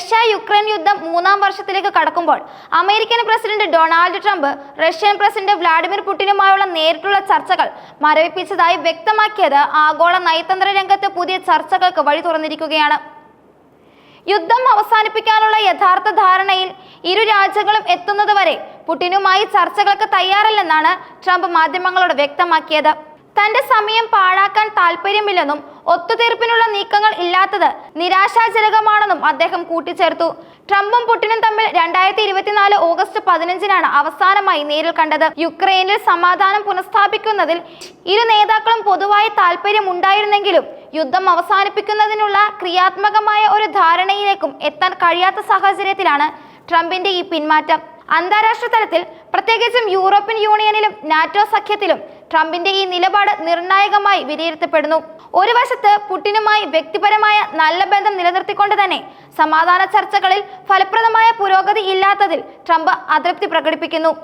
Russia Ukraine യുദ്ധം മൂന്നാം വർഷത്തിലേക്ക് കടക്കുമ്പോൾ American president Donald Trump Russian president Vladimir പുടിനുമായുള്ള നേരിട്ടുള്ള ചർച്ചകൾ മരവിപ്പിച്ചതായി വ്യക്തമാക്കിയത് ആഗോള നയതന്ത്ര രംഗത്ത് പുതിയ ചർച്ചകൾക്ക് വഴി തുറന്നിരിക്കുകയാണ്. യുദ്ധം അവസാനിപ്പിക്കാനുള്ള യഥാർത്ഥ ധാരണയിൽ ഇരു രാജ്യങ്ങളും എത്തുന്നതുവരെ പുടിനുമായി ചർച്ചകൾക്ക് തയ്യാറല്ലെന്നാണ് ട്രംപ് മാധ്യമങ്ങളോട് വ്യക്തമാക്കിയത്. തന്റെ സമയം പാഴാക്കാൻ താല്പര്യമില്ലെന്നും ഒത്തുതീർപ്പിനുള്ള നീക്കങ്ങൾ ഇല്ലാത്തത് നിരാശാജനകമാണെന്നും അദ്ദേഹം കൂട്ടിച്ചേർത്തു. ട്രംപും പുടിനും തമ്മിൽ രണ്ടായിരത്തി ഇരുപത്തിനാല് ഓഗസ്റ്റ് പതിനഞ്ചിനാണ് അവസാനമായി നേരിൽ കണ്ടത്. യുക്രൈനിൽ സമാധാനം പുനഃസ്ഥാപിക്കുന്നതിൽ ഇരു നേതാക്കളും പൊതുവായ താല്പര്യമുണ്ടായിരുന്നെങ്കിലും യുദ്ധം അവസാനിപ്പിക്കുന്നതിനുള്ള ക്രിയാത്മകമായ ഒരു ധാരണയിലേക്കും എത്താൻ കഴിയാത്ത സാഹചര്യത്തിലാണ് ട്രംപിന്റെ ഈ പിന്മാറ്റം. അന്താരാഷ്ട്ര തലത്തിൽ പ്രത്യേകിച്ചും യൂറോപ്യൻ യൂണിയനിലും നാറ്റോ സഖ്യത്തിലും ട്രംപിന്റെ ഈ നിലപാട് നിർണായകമായി വിലയിരുത്തപ്പെടുന്നു. ഒരു വശത്ത് പുടിനുമായി വ്യക്തിപരമായ നല്ല ബന്ധം നിലനിർത്തിക്കൊണ്ട് തന്നെ സമാധാന ചർച്ചകളിൽ ഫലപ്രദമായ പുരോഗതി ഇല്ലാത്തതിൽ ട്രംപ് അതൃപ്തി പ്രകടിപ്പിക്കുന്നു.